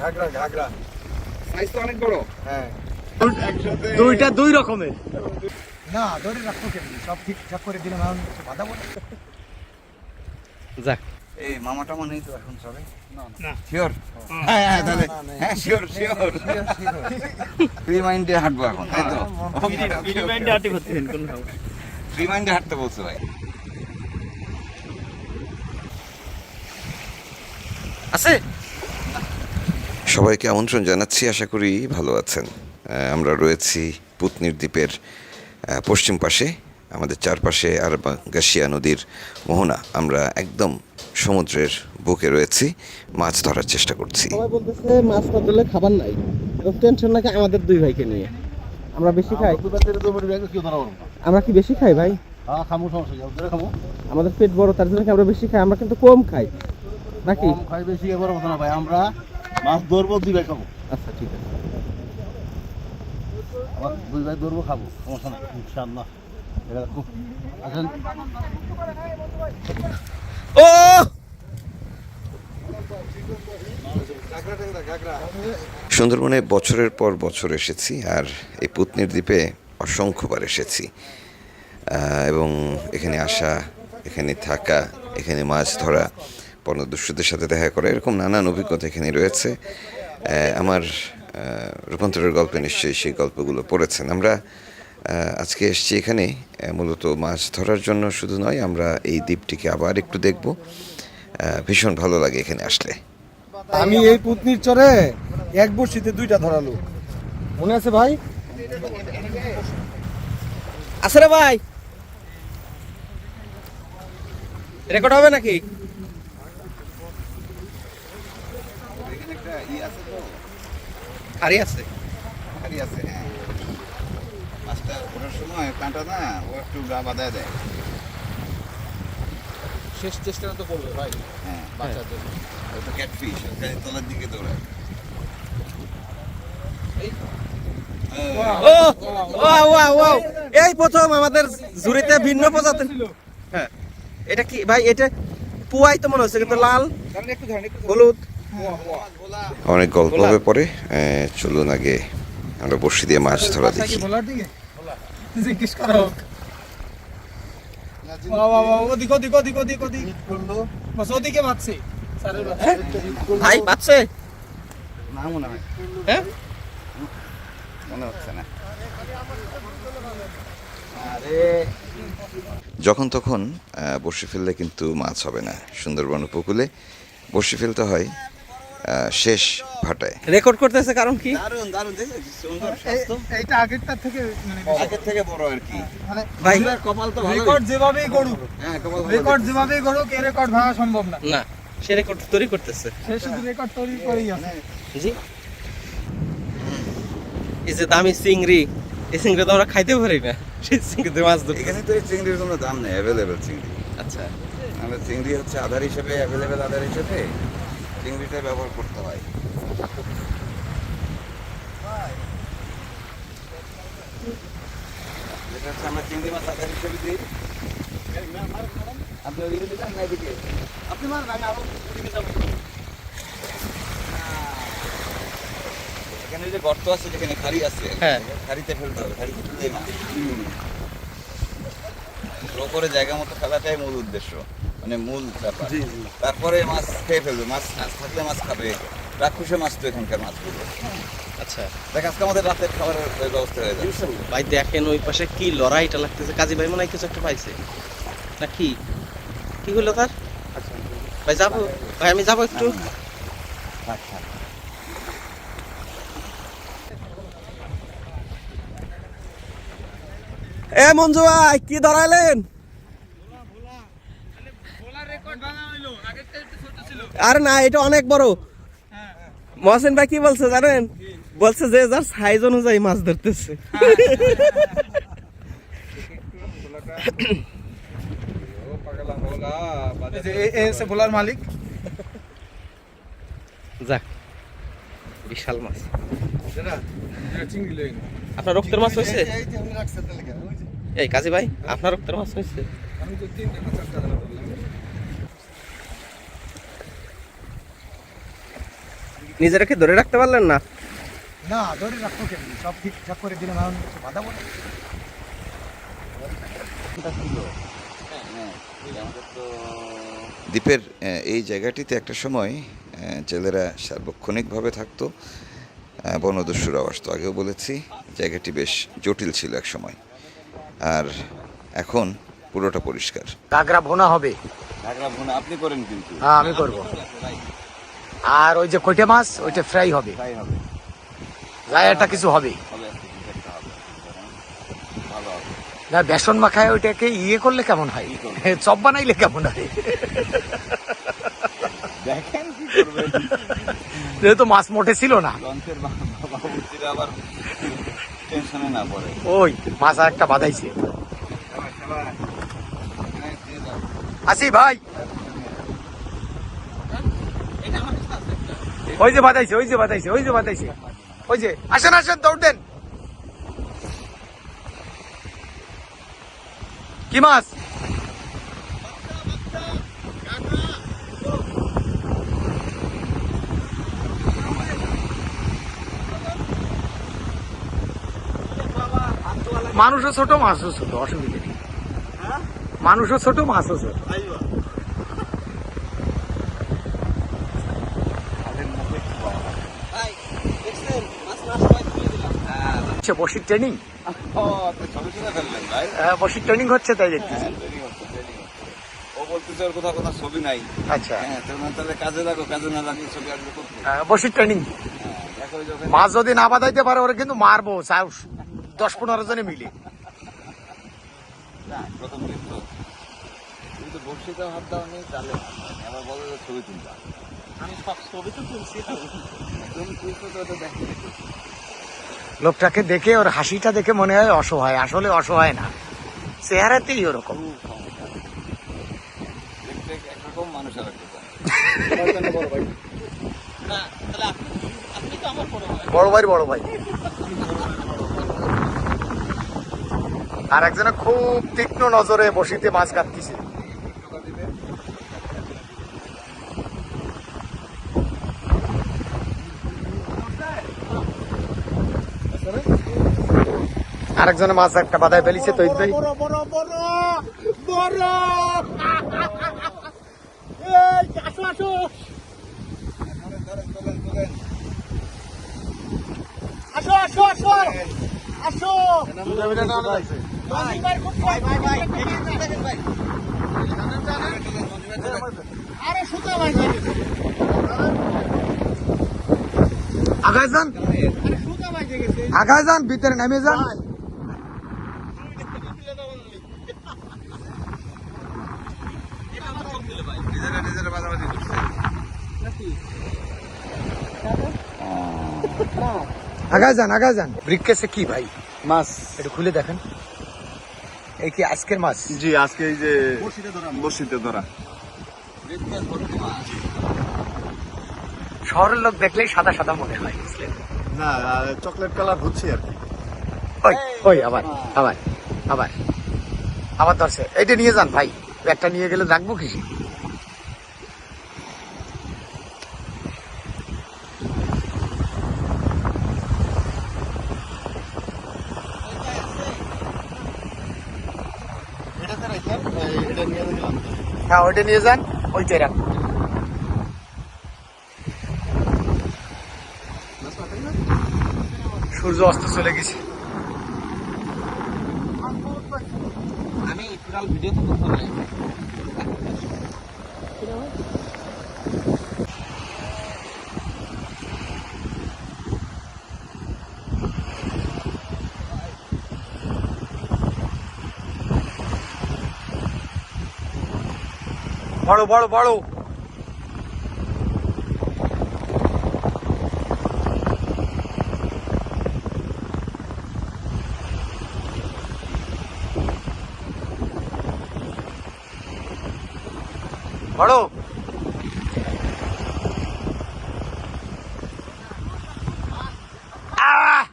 ঘাগরা ঘাগরা size তো অনেক বড়। হ্যাঁ। দুইটা দুই রকমের। না ধরে রাখব কেমনি। সব ঠিকঠাক করে দিলাম এখন বাধা বলে যাক। এই মামা টামা তো এখন সবে। না। শিওর হ্যাঁ। হ্যাঁ তাহলে। না, না, হ্যাঁ শিওর শিওর ফ্রি মাইন্ডে হাঁটবো এখন তাই তো? ফ্রি মাইন্ডে হাঁটতে বলছো ভাই। আছে? সবাইকে আমন্ত্রণ জানাচ্ছি আশা করি ভালো আছেন। আমরা রয়েছি পুতনির দ্বীপের পশ্চিম পাশে আমাদের চারপাশে আর গাশিয়া নদীর মোহনা। আমরা একদম সমুদ্রের বুকে রয়েছি মাছ ধরার চেষ্টা করছি। সবাই বলতেছে মাছ না ধরলে খাবার নাই। এরকম টেনশন নাকি আমাদের দুই ভাইকে নিয়ে। আমরা বেশি খাই। আমরা কি বেশি খাই ভাই? খামু সমস্যা খামু আমাদের পেট বড় তার জন্য কি আমরা বেশি খাই? আমরা কিন্তু কম খাই। নাকি? খাই বেশি এবার কথা না ভাই। আমরা মাছ ধরবো দুই ভাই খাব। আচ্ছা ঠিক আছে। আবার দুই ভাই ধরবো খাব সমস্যা না ইনশাআল্লাহ। এটা খুব আসেন। ও! সুন্দরবনে বছরের পর বছর এসেছি আর এই পুতনির দ্বীপে অসংখ্যবার এসেছি। এবং এখানে আসা এখানে থাকা এখানে মাছ ধরা পর্ণদস্যুদের সাথে দেখা করে এরকম নানান অভিজ্ঞতা এখানে রয়েছে। আমার রূপান্তরের গল্পে নিশ্চয়ই সেই গল্পগুলো পড়েছেন। আমরা আজকে এসেছি এখানে মূলত মাছ ধরার জন্য শুধু নয় আমরা এই দ্বীপটিকে আবার একটু দেখব। ভীষণ ভালো লাগে এখানে আসলে। আমি এই পুতনির চরে এক বর্ষিতে দুইটা ধরালো মনে আছে ভাই? আছে রে ভাই রেকর্ড হবে নাকি এখানে একটা ই আছে তো খারি আছে আছে হ্যাঁ মাছটা ওঠার সময় কাঁটা না ও একটু গা বাঁধায় দেয় শেষ চেষ্টা তো করবে ভাই হ্যাঁ বাঁচার জন্য ওটা ক্যাটফিশ ওখানে তলার দিকে দৌড়ায় এই প্রথম আমাদের ঝুড়িতে ভিন্ন প্রজাতির হ্যাঁ এটা কি ভাই এটা পুয়াই তো মনে হচ্ছে কিন্তু লাল একটু ধরেন একটু হলুদ অনেক গল্প হবে পরে। চলুন আগে আমরা বড়শি দিয়ে মাছ ধরা দেখি। বাস ভাই না মনে হয়। হ্যাঁ? মনে হচ্ছে না। আরে। যখন তখন বড়শি ফেললে কিন্তু মাছ হবে না। সুন্দরবন উপকূলে বড়শি ফেলতে হয়। শেষ ভাটায় রেকর্ড করতেছে কারণ কি? সুন্দর স্বাস্থ্য। এইটা আগেরটার থেকে মানে আগের থেকে বড় আর কি। মানে ভাই কপাল তো ভালো রেকর্ড যেভাবেই করুক হ্যাঁ কপাল রেকর্ড যেভাবেই করুক এই রেকর্ড ভাঙা সম্ভব না। না সে রেকর্ড তৈরি করতেছে। সে শুধু রেকর্ড তৈরি করেই আছে। জি। এই যে দামি চিংড়ি এই চিংড়ি তো আমরা খাইতে পারি না। সেই চিংড়িতে মাছ ধরতে। এখানে তো এই চিংড়ির কোনো দাম নেই অ্যাভেলেবেল চিংড়ি। আচ্ছা। আমরা চিংড়ি হচ্ছে আধার হিসেবে অ্যাভেলেবেল আধার হিসেবে। চিংড়িটা ব্যবহার করতে হয়। যেটা হচ্ছে আমরা চিংড়ি মাছ আধার হিসেবে দিই। আপনি ওইদিকে দিবেন না এদিকে। আপনি মার আমি আরও ওইদিকে যাব। এখানে যে গর্ত আছে যেখানে খাড়ি আছে হ্যাঁ। খাড়িতে ফেলতে হবে করে জায়গা মতো ফেলাটাই মূল উদ্দেশ্য। মানে মূল ব্যাপার। তারপরে মাছ খেয়ে ফেলবে মাছ মাছ থাকলে মাছ খাবে। রাক্ষসে মাছ তো এখানকার মাছগুলো। আচ্ছা। দেখ আজকে আমাদের রাতের খাবারের ব্যবস্থা হয়ে যাবে। ভাই দেখেন ওই পাশে কি লড়াইটা লাগতেছে। কাজী ভাই মনে হয় কিছু একটা পাইছে। না কি কি হলো তার? ভাই যাব। ভাই আমি যাব একটু। আচ্ছা। এ মঞ্জু ভাই কি ধরাইলেন? আরে না, এটা অনেক বড়। মহসেন ভাই কি বলছে জানেন? বলছে যে যার সাইজ অনুযায়ী মাছ ধরতেছে। ভোলার মালিক যাক, বিশাল মাছ। আপনার রক্তের মাছ হয়েছে? এই কাজী ভাই, আপনার রক্তের মাছ হয়েছে? আমি তো তিনটা না চারটা নিজেরা কি ধরে রাখতে পারলেন না? না ধরে রাখব কেন? সব ঠিকঠাক করে দিলাম এখন বাধা বলে? দ্বীপের এই জায়গাটিতে একটা সময় জেলেরা সার্বক্ষণিকভাবে থাকতো। বনদস্যুরাও আসতো আগেও বলেছি জায়গাটি বেশ জটিল ছিল এক সময়। আর এখন পুরোটা পরিষ্কার। কাঁকড়া ভোনা হবে। ঘাগরা ভুনা আপনি করেন কিন্তু। হ্যাঁ আমি করব। আর ওই যে কইটে মাছ ওইটা ফ্রাই হবে। হবে। গায়েটা কিছু হবে। হবে কিছু হবে। না বেসন মাখায় ওইটাকে ইয়ে করলে কেমন হয়? চপ বানাইলে কেমন হয়? দেখেন যেহেতু মাছ মোটে ছিল না। ওই মাছ আর একটা বাদাইছে আসি ভাই। ওই যে বাতাইছে ওই যে বাতাইছে ওই যে বাদাইছে ওই যে আসেন আসেন দৌড় দেন। কি মাছ? মানুষও ছোট মাছও ছোট অসুবিধা নেই। মানুষও ছোট মাছও ছোট। হচ্ছে বসির ট্রেনিং ও তো ছবি তুলে ফেললেন ভাই। বসির ট্রেনিং হচ্ছে তাই দেখতেছি। হ্যাঁ, training হচ্ছে, training হচ্ছে। ও বলতেছে ওর কোথাও কোথাও ছবি নাই। আচ্ছা। হ্যাঁ তোমরা তাহলে কাজে লাগো কাজে না লাগিয়ে ছবি আসবে করতে বসির ট্রেনিং হ্যাঁ, মাছ যদি না বাদাইতে পারে ওরা কিন্তু মারবো দশ পনেরো জনে মিলে। আমি সব ছবি তো তুলছি। তুমি তুলছো তো দেখি। লোকটাকে দেখে ওর হাসিটা দেখে মনে হয় অসহায়। আসলে অসহায় না। চেহারাতেই ওরকম। ভাই, বড় ভাই। আর একজনে খুব তীক্ষ্ণ নজরে বসিতে মাছ কাটতেছে। আরেকজনে মাছ একটা বাদায় ফেলিছে তো ভাই আগায় যান আগায় যান ভিতরে নামে যান নিজেরা নিজেরা মাঝামাঝি করছে আগায় যান আগায় যান ব্রিককেসে কি ভাই? মাছ। একটু খুলে দেখেন। এই কি আজকের মাছ? জি আজকে এই যে বসিতে ধরা শহরের লোক দেখলেই সাদা সাদা মনে হয় বুঝলেন? না চকলেট কালার হচ্ছে আর কি। ওই ওই আবার আবার আবার। আবার ধরছে। এইটা নিয়ে যান ভাই। একটা নিয়ে গেলে রাখব কি? হ্যাঁ ওইটা নিয়ে যান ওইটাই রাখ সূর্য অস্ত চলে গেছে। আমি ভিডিও তো করতে পারি বড় বড় বড় বড় আহ!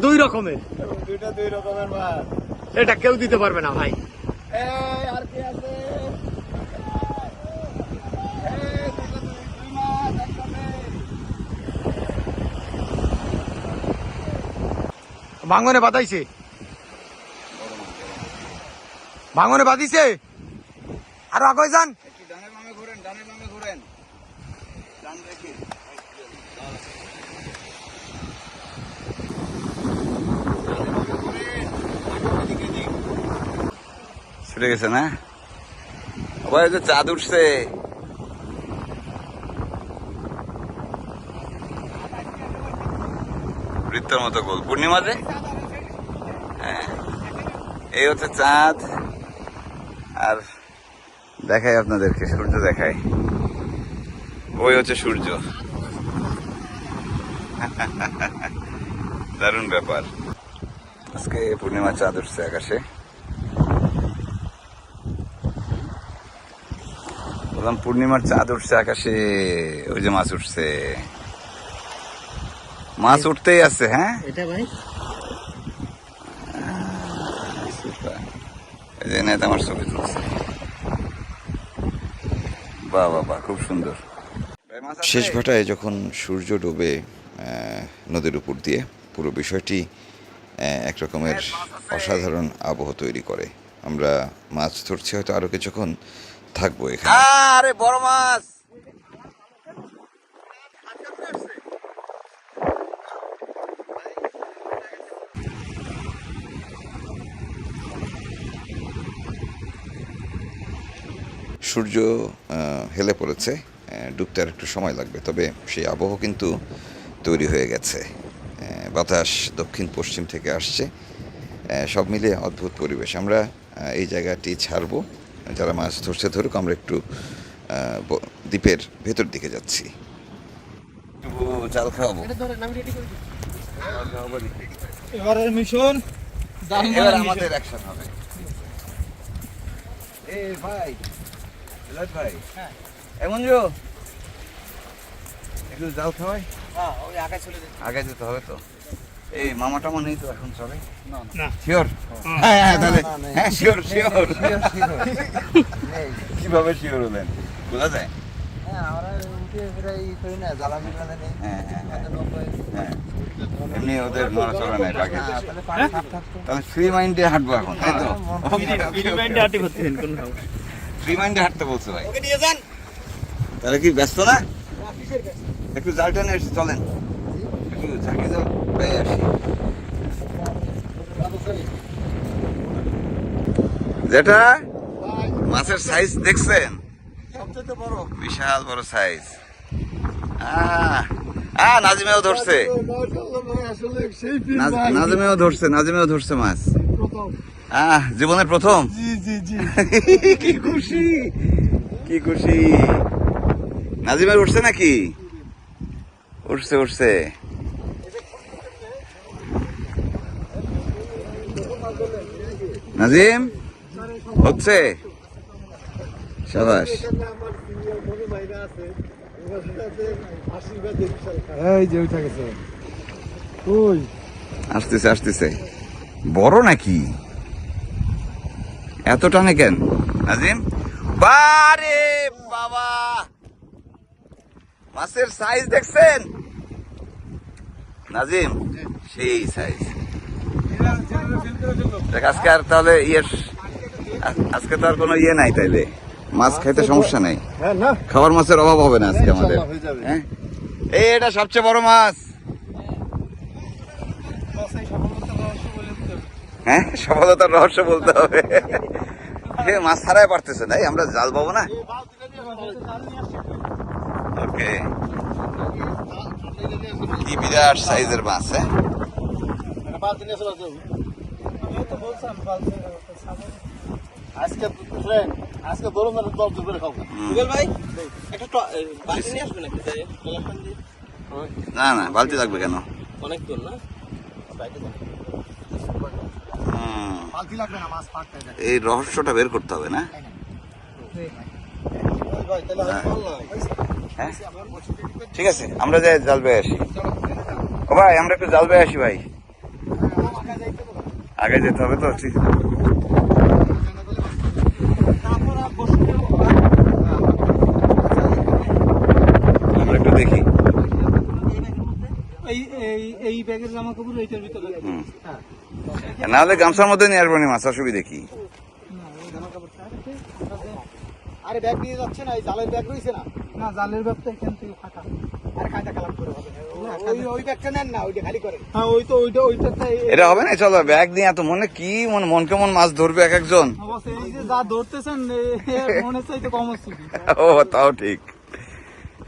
দুইটা দুই রকমের এটা কেউ দিতে পারবে না ভাই। ভাঙনে বাতাইছে ভাঙনে বাঁধিছে? আরও আগে যান। ছুটে গেছে না? ওই যে চাঁদ উঠছে। বৃত্তর মতো গোল। পূর্ণিমাতে হ্যাঁ। এই হচ্ছে চাঁদ। আর দেখাই আপনাদেরকে, সূর্য দেখাই। ওই হচ্ছে সূর্য। দারুণ ব্যাপার। আজকে পূর্ণিমা চাঁদ উঠছে আকাশে। বললাম পূর্ণিমার চাঁদ উঠছে আকাশে ওই যে মাছ উঠছে। মাছ উঠতেই আছে হ্যাঁ? এটা ভাই? এই যে নেতা আমার ছবি তুলছে। বাহ বাহ বাহ খুব সুন্দর। শেষ ভাটায় যখন সূর্য ডোবে নদীর উপর দিয়ে পুরো বিষয়টি এক রকমের অসাধারণ আবহ তৈরি করে। আমরা মাছ ধরছি হয়তো আরও কিছুক্ষণ থাকব এখানে। আরে বড় মাছ! সূর্য হেলে পড়েছে ডুবতে আর একটু সময় লাগবে তবে সেই আবহ কিন্তু তৈরি হয়ে গেছে। বাতাস দক্ষিণ পশ্চিম থেকে আসছে। সব মিলিয়ে অদ্ভুত পরিবেশ। আমরা এই জায়গাটি ছাড়বো। যারা মাছ ধরছে ধরুক আমরা একটু দ্বীপের ভেতর দিকে যাচ্ছি। একটু চাল খাওয়াবো। এবারের মিশন এবার আমাদের অ্যাকশন হবে। এ ভাই ভাই হ্যাঁ। এমন একটু জাল খাওয়াই? আগে যেতে হবে তো। এই মামা টামা নেই তো এখন চলে? শিওর হ্যাঁ হ্যাঁ তাহলে। হ্যাঁ শিওর শিওর কীভাবে শিওর হলেন? বোঝা যায়? হ্যাঁ হ্যাঁ হ্যাঁ হ্যাঁ। এমনি ওদের নড়াচড়া নেই বাকি তাহলে ফ্রি মাইন্ডে হাঁটবো এখন তাই তো? ফ্রি মাইন্ডে হাঁটতে বলছো ভাই। তাহলে কি ব্যস্ত না? একটু জাল টেনে এসে চলেন। পেয়ে আসি যেটা মাছের সাইজ দেখছেন বিশাল বড় সাইজ নাজিমেও ধরছে নাজিমেও ধরছে নাজিমেও ধরছে মাছ আহ জীবনের প্রথম কি খুশি কি খুশি নাজিমের উঠছে নাকি উঠছে উঠছে নাজিম হচ্ছে? সাবাস। আসতেছে আসতেছে। বড় নাকি? এত টানে কেন? নাজিম? বারে বাবা! মাছের সাইজ দেখছেন? নাজিম সেই সাইজ আজকে আর তাহলে ইয়ে আজকে তো আর কোনো ইয়ে নাই তাইলে। মাছ খাইতে সমস্যা নাই। হ্যাঁ খাবার মাছের অভাব হবে না আজকে আমাদের। হয়ে এই এটা সবচেয়ে বড় মাছ। হ্যাঁ সফলতার রহস্য বলতে হবে। সে মাছ ছাড়াই পারতেছে নাই আমরা জাল পাবো না? ওকে। কি বিরাট সাইজের মাছ হ্যাঁ? আজকে আজকে করে খাব। ভাই একটা বাড়ি নিয়ে একটা না না বালতি লাগবে কেন? অনেক দূর না? হুম, বালতি লাগবে মাছ এই রহস্যটা বের করতে হবে না? ভাই তাহলে আমি বললাম হ্যাঁ? ঠিক আছে আমরা যাই জাল বেয়ে আসি। ও ভাই আমরা একটু জাল বেয়ে আসি ভাই। আগে যেতে হবে তো ঠিক। আমরা একটু দেখি। এই এই এই ব্যাগের জামা কাপড় এইটার ভিতরে না হলে গামছার মধ্যে নিয়ে আসব নি মাছ অসুবিধা কি আরে ব্যাগ নিয়ে যাচ্ছে না এই জালের ব্যাগ রয়েছে না? না জালের ব্যাগটা এখান থেকে ফাঁকা। আরে কায়দা কালাম করে হবে। না। ওই ওই ব্যাগটা নেন না ওইটা খালি করে হ্যাঁ ওই তো ওইটা ওইটাতে এটা হবে না? চলো ব্যাগ নিয়ে এত মনে কি মন মন কেমন মাছ ধরবে এক একজন? অবশ্য এই যে যা ধরতেছেন এ- এ চাইতে কম হচ্ছে কি। ও তাও ঠিক।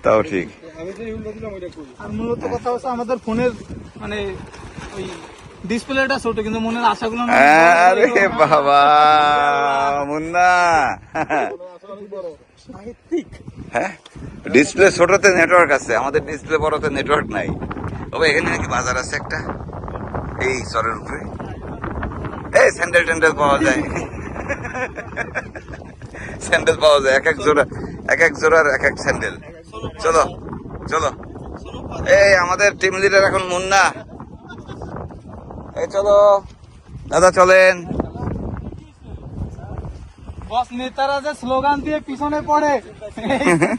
তাও ঠিক। আমি যে ইউল দিলাম ওইটা করি। আর মূলত কথা হচ্ছে আমাদের ফোনের মানে ওই ডিসপ্লেটা ছোট কিন্তু মনের আশাগুলো না আরে বাবা মুন্না। হ্যাঁ? ডিসপ্লে ছোটতে নেটওয়ার্ক আছে, আমাদের ডিসপ্লে বড়তে নেটওয়ার্ক নাই। তবে এখানে নাকি বাজার আছে একটা। এই চরের উপরে। এই স্যান্ডেল ট্যান্ডেল পাওয়া যায়। স্যান্ডেল পাওয়া যায়, এক এক জোড়া, এক এক জোড়ার এক এক স্যান্ডেল চলো চলো। এই আমাদের টিম লিডার এখন মুন্না। এই চলো। দাদা চলেন। বস নেতারা যে স্লোগান দিয়ে পিছনে পড়ে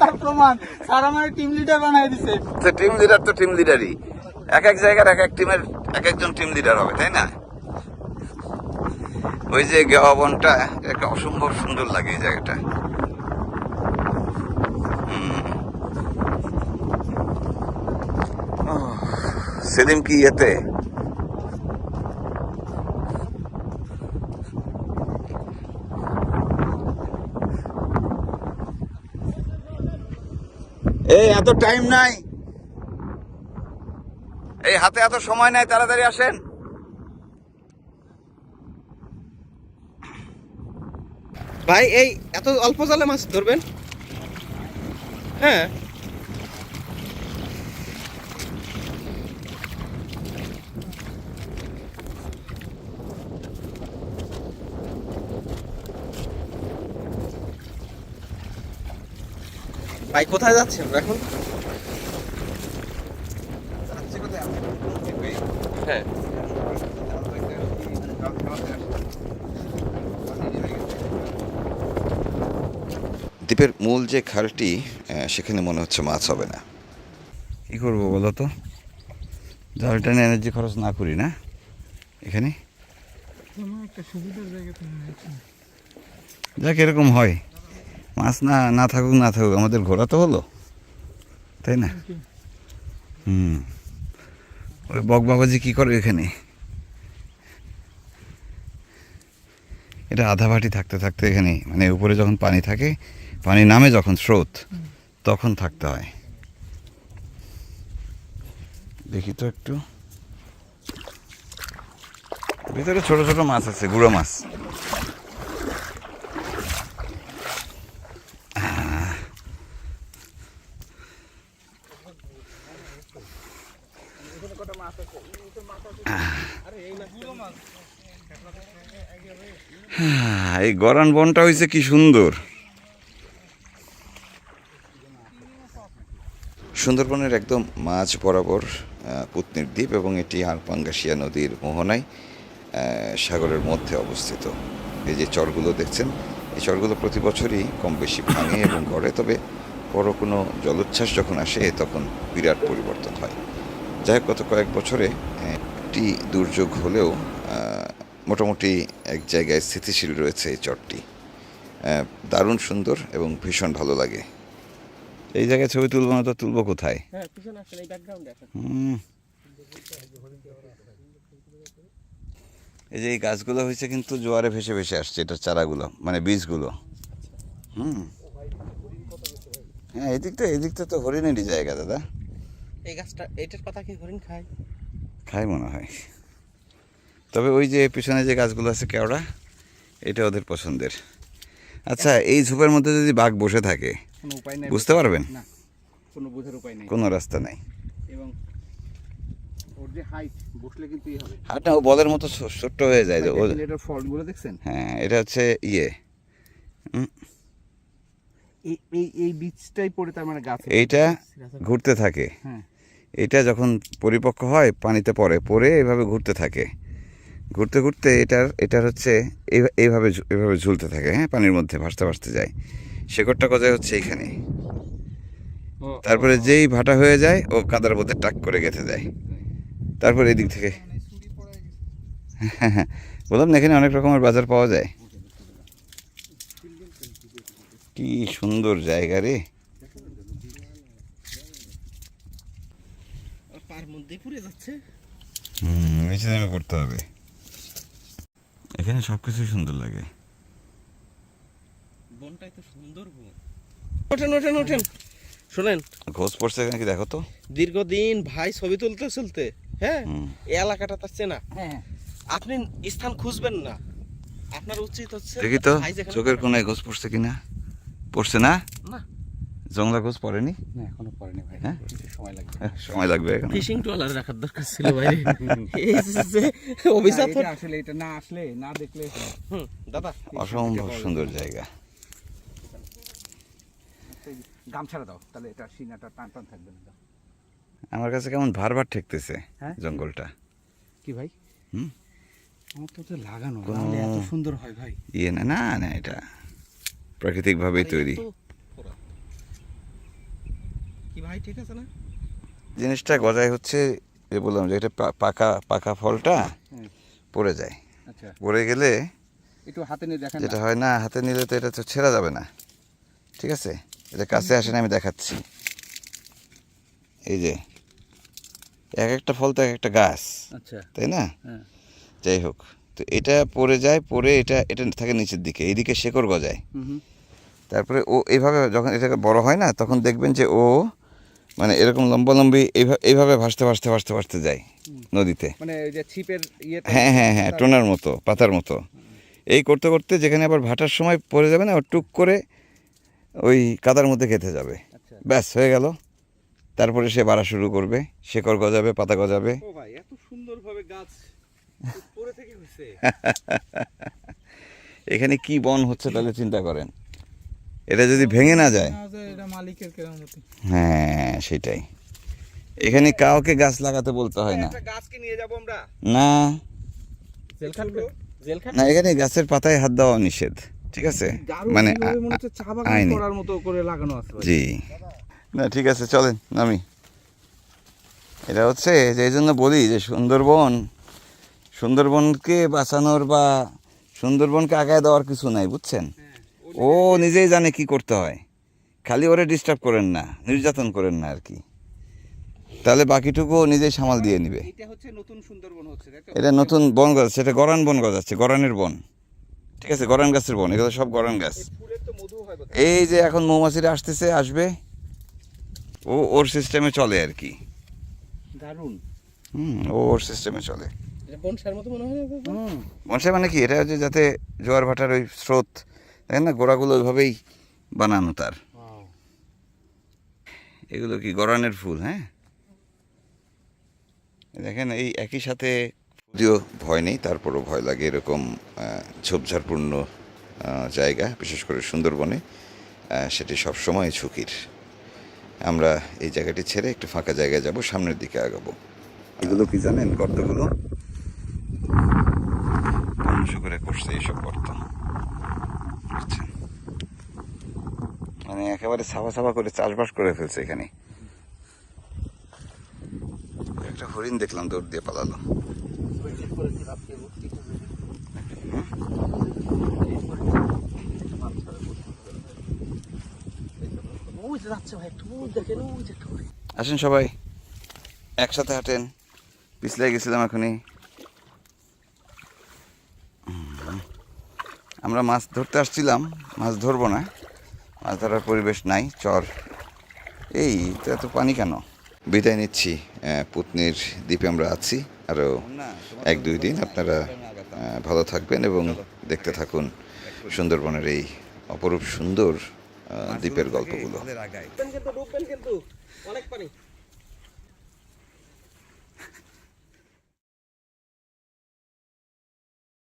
তার প্রমাণ। স্যার আমার টিম লিডার বানাই দিছে। টিম লিডার তো টিম লিডারই এক এক জায়গার এক এক টিমের এক একজন টিম লিডার হবে, তাই না? ওই যে গেওয়া একটা অসম্ভব সুন্দর লাগে এই জায়গাটা। সেলিম কি ইয়েতে? এই, এত টাইম নাই। এই, হাতে এত সময় নাই, তাড়াতাড়ি আসেন। ভাই, এই, এত অল্প জালে মাছ ধরবেন? হ্যাঁ। ভাই কোথায় যাচ্ছেন এখন? হ্যাঁ। দ্বীপের মূল যে খালটি সেখানে মনে হচ্ছে মাছ হবে না। কি করব বলো তো? জালটা নিয়ে এনার্জি খরচ না করি না। এখানে? একটা সুবিধার জায়গা যাক এরকম হয়। মাছ না না থাকুক না থাকুক আমাদের ঘোরা তো হলো তাই না? হুম। ওই বক বাবাজি কি করে এখানে? এটা আধা ভাটি থাকতে থাকতে এখানে মানে উপরে যখন পানি থাকে পানি নামে যখন স্রোত তখন থাকতে হয়। দেখি তো একটু। ভিতরে ছোট ছোট মাছ আছে গুঁড়ো মাছ। এই গরান বনটা হয়েছে কি সুন্দর। সুন্দরবনের একদম মাঝ বরাবর পুতনির দ্বীপ এবং এটি আরপাঙ্গাসিয়া নদীর মোহনায় সাগরের মধ্যে অবস্থিত। এই যে চরগুলো দেখছেন, এই চরগুলো প্রতি বছরই কম বেশি ভাঙে এবং গড়ে, তবে বড় কোনো জলোচ্ছ্বাস যখন আসে, তখন বিরাট পরিবর্তন হয়। যাই হোক, গত কয়েক বছরে একটি দুর্যোগ হলেও মোটামুটি এক জায়গায় স্থিতিশীল রয়েছে এই চটটি দারুণ সুন্দর এবং ভীষণ ভালো লাগে। এই জায়গায় ছবি তুলব না তো তুলবো কোথায়? হ্যাঁ এই যে এই গাছগুলো হয়েছে কিন্তু জোয়ারে ভেসে ভেসে আসছে এটার চারাগুলো মানে বীজগুলো। হুম। হ্যাঁ এদিকটা এদিকটা তো হরিণেরই জায়গা দাদা। এই গাছটা এটার পাতা কি হরিণ খায়? খায় মনে হয়। তবে ওই যে পিছনে যে গাছগুলো আছে কেওড়া এটা ওদের পছন্দের। আচ্ছা এই ঝোপের মধ্যে যদি বাঘ বসে থাকে কোনো উপায় নাই বুঝতে পারবেন? কোনো বোঝার উপায় নেই। কোনো রাস্তা নাই। এবং ওর যে হাইট বসলে কিন্তু হবে। ও বলের মতো ছোট্ট হয়ে যায় যে ও দেখেন এটার ফলগুলো দেখছেন? হ্যাঁ এটা হচ্ছে ইয়ে। এই এই এই বীজটাই পড়ে তার মানে গাছ। এইটা ঘুরতে থাকে। হ্যাঁ। এটা যখন পরিপক্ক হয় পানিতে পড়ে পড়ে এভাবে ঘুরতে থাকে। ঘুরতে ঘুরতে এটার এটার হচ্ছে এই- এইভাবে এইভাবে ঝুলতে থাকে হ্যাঁ? পানির মধ্যে ভাসতে ভাসতে যায়। শেকড়টা গজায় হচ্ছে? এইখানে তারপরে যেই ভাটা হয়ে যায় ও কাদার মধ্যে টাক করে গেঁথে যায় তারপরে এদিক থেকে হ্যাঁ হ্যাঁ। বললাম না এখানে অনেক রকমের বাজার পাওয়া যায়। কি সুন্দর জায়গা রে। হুম নিচে নেমে করতে হবে। এখানে সব কিছুই সুন্দর লাগে। বনটাই তো সুন্দর বন। ওঠেন ওঠেন ওঠেন। শোনেন। ঘোষ পড়ছে দেখো তো? দীর্ঘদিন ভাই ছবি তুলতে চলতে হ্যাঁ? এই এলাকাটা তার চেনা। হ্যাঁ। আপনি স্থান খুঁজবেন না। আপনার উচিত হচ্ছে দেখি তো চোখের। কোনায় ঘোষ পড়ছে কিনা? পড়ছে না? না। জংলা ঘোষ পড়েনি না এখনও পড়েনি ভাই হ্যাঁ? সময় লাগবে হ্যাঁ, সময় লাগবে এখন ফিশিং ট্রলার রাখার দরকার ছিল ভাই এই যে এটা আসলে এটা না আসলে না দেখলে দাদা অসম্ভব সুন্দর জায়গা গামছাড়া দাও তাহলে এটা সিনাটা টান টান থাকবে না দাও। আমার কাছে কেমন ভার ভার ঠেকতেছে হ্যাঁ? জঙ্গলটা কি ভাই হুম? আমার তো তো লাগানো এত সুন্দর হয় ভাই ইয়ে না না না এটা প্রাকৃতিকভাবেই তৈরি। কি ভাই ঠিক আছে না? জিনিসটা গজায় হচ্ছে যে বললাম যে এটা পাকা পাকা ফলটা পড়ে যায়। আচ্ছা। পড়ে গেলে একটু হাতে নিয়ে দেখেন যেটা হয় না হাতে নিলে তো এটা তো ছেঁড়া যাবে না। ঠিক আছে? এটা কাছে আসেন আমি দেখাচ্ছি। এই যে এক একটা ফল তো এক একটা গাছ আচ্ছা। তাই না? হ্যাঁ। যাই হোক তো এটা পড়ে যায় পড়ে এটা এটা থাকে নিচের দিকে এইদিকে শেকড় গজায়। তারপরে ও এইভাবে যখন এটাকে বড় হয় না তখন দেখবেন যে ও মানে এরকম লম্বালম্বি এইভাবে এইভাবে ভাসতে ভাসতে ভাসতে ভাসতে যায় নদীতে। মানে ছিপের হ্যাঁ হ্যাঁ হ্যাঁ টোনার মতো। পাতার মতো। এই করতে করতে যেখানে আবার ভাটার সময় পড়ে যাবে না টুক করে ওই কাদার মধ্যে খেতে যাবে। আচ্ছা। ব্যাস হয়ে গেল। তারপরে সে বাড়া শুরু করবে শেকড় গজাবে পাতা গজাবে। এত সুন্দরভাবে গাছ থেকে এখানে কি বন হচ্ছে তাহলে চিন্তা করেন। এটা যদি ভেঙে না যায়? এটা মালিকের হ্যাঁ সেটাই। এখানে কাউকে গাছ লাগাতে বলতে হয় না। গাছকে নিয়ে যাব না। না এখানে গাছের পাতায় হাত দেওয়া নিষেধ ঠিক আছে? মানে আ- মনে হচ্ছে চা বাগান আইনি। করার মতো করে লাগানো আছে ভাই। জি। না ঠিক আছে চলেন নামি। এটা হচ্ছে যে এই জন্য বলি যে সুন্দরবন সুন্দরবনকে বাঁচানোর বা সুন্দরবনকে আগায় দেওয়ার কিছু নাই বুঝছেন? ও নিজেই জানে কি করতে হয়। খালি ওরে ডিস্টার্ব করেন না নির্যাতন করেন না আর কি তাহলে বাকিটুকু নিজেই সামাল দিয়ে নিবে। এটা হচ্ছে নতুন বন গাছ সেটা গরান বন গাছ আছে গরানের বন। ঠিক আছে গরান গাছের বন এগুলো সব গরান গাছ। এই যে এখন মৌমাছিরা আসতেছে আসবে। ও ওর সিস্টেমে চলে আর কি দারুণ। হুম ও ওর সিস্টেমে চলে। বনসার মতো মনে হয় মনসাই মানে কি? এটা হচ্ছে যাতে জোয়ার ভাটার ওই স্রোত তাই না? গোড়াগুলো ওইভাবেই বানানো তার। এগুলো কি গরানের ফুল হ্যাঁ? দেখেন এই একই সাথে যদিও ভয় নেই তারপরও ভয় লাগে এরকম ঝোপঝাড়পূর্ণ জায়গা বিশেষ করে সুন্দরবনে সেটি সবসময় ঝুঁকির। আমরা এই জায়গাটি ছেড়ে একটু ফাঁকা জায়গায় যাব সামনের দিকে আগাবো। এগুলো কি জানেন গর্তগুলো? ধ্বংস করে করছে এইসব গর্ত। বুঝছেন মানে একেবারে সাফা সাফা করে চাষবাস করে ফেলছে এখানে। একটা হরিণ দেখলাম দৌড় দিয়ে পালালো। আসেন সবাই, একসাথে হাঁটেন। পিছলে গেছিলাম এখনই। আমরা মাছ ধরতে আসছিলাম মাছ ধরবো না। মাছ ধরার পরিবেশ নাই চর। এই তো এত পানি কেন? বিদায় নিচ্ছি পুতনির দ্বীপে আমরা আছি। আরও এক দুই দিন আপনারা ভালো থাকবেন এবং দেখতে থাকুন সুন্দরবনের এই অপরূপ সুন্দর দ্বীপের গল্পগুলো। কিন্তু কিন্তু অনেক পানি।